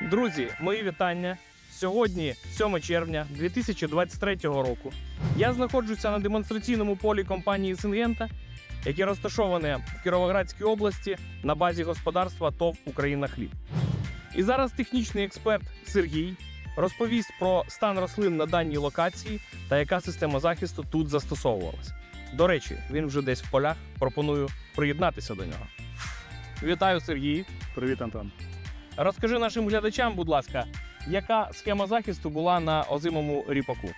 Друзі, мої вітання. Сьогодні, 7 червня 2023 року, я знаходжуся на демонстраційному полі компанії Сингента, яке розташоване в Кіровоградській області на базі господарства ТОВ Україна Хліб. І зараз технічний експерт Сергій розповість про стан рослин на даній локації та яка система захисту тут застосовувалася. До речі, він вже десь в полях. Пропоную приєднатися до нього. Вітаю, Сергій. Привіт, Антон. Розкажи нашим глядачам, будь ласка, яка схема захисту була на озимому ріпаку?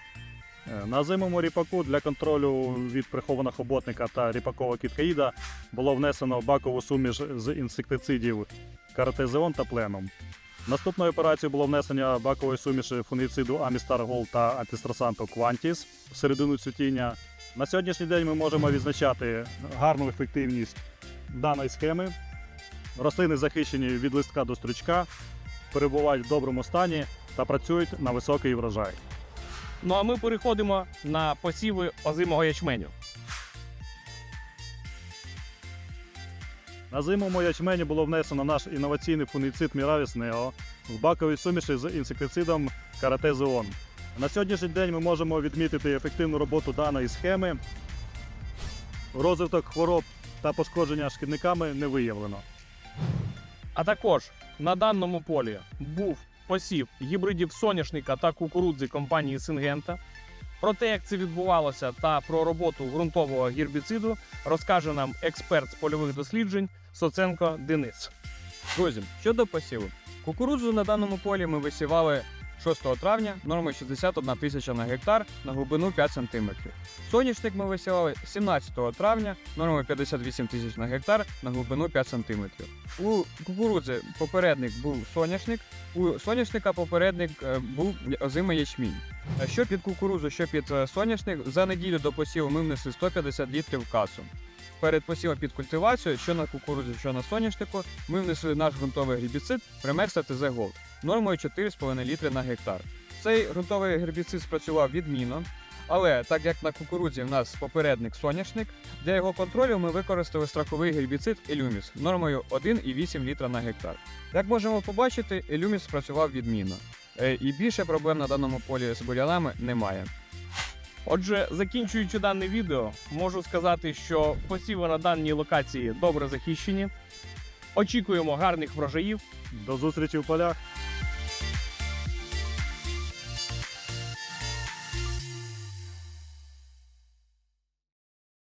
Е, На зимому ріпаку для контролю від прихованого хоботника та ріпакового кіткаїда було внесено бакову суміш з інсектицидів каратезеон та пленум. Наступною операцією було внесення бакової суміші фунгіциду Амістар Гол та антистресанту Квантіс в середину цвітіння. На сьогоднішній день ми можемо відзначати гарну ефективність даної схеми. Рослини захищені від листка до стручка, перебувають в доброму стані та працюють на високий врожай. Ну а ми переходимо на посіви озимого ячменю. На зимовому ячмені було внесено наш інноваційний фунгіцид Міравіс Нео в баковій суміші з інсектицидом Каратезеон. На сьогоднішній день ми можемо відмітити ефективну роботу даної схеми. Розвиток хвороб та пошкодження шкідниками не виявлено. А також на даному полі був посів гібридів соняшника та кукурудзи компанії Сингента. Про те, як це відбувалося, та про роботу ґрунтового гербіциду розкаже нам експерт з польових досліджень Соценко Денис. Друзі, щодо посіву. Кукурудзу на даному полі ми висівали 6 травня, норма 61 тисяча на гектар на глибину 5 см. Соняшник ми висівали 17 травня, норма 58 тисяч на гектар на глибину 5 см. У кукурудзи попередник був соняшник, у соняшника попередник е, був озимий ячмінь. Е, Що під кукурудзу, що під е, соняшник, за неділю до посіву ми внесли 150 літрів касу. Перед посівом під культивацію, що на кукурудзі, що на соняшнику, ми внесли наш ґрунтовий гербіцид Примекса ТЗ Голд нормою 4,5 літри на гектар. Цей ґрунтовий гербіцид спрацював відмінно, але так як на кукурудзі в нас попередник соняшник, для його контролю ми використали страховий гербіцид Елюміс нормою 1,8 літра на гектар. Як можемо побачити, Елюміс спрацював відмінно. Е, І більше проблем на даному полі з бурянами немає. Отже, закінчуючи дане відео, можу сказати, що посіви на даній локації добре захищені. Очікуємо гарних врожаїв. До зустрічі в полях!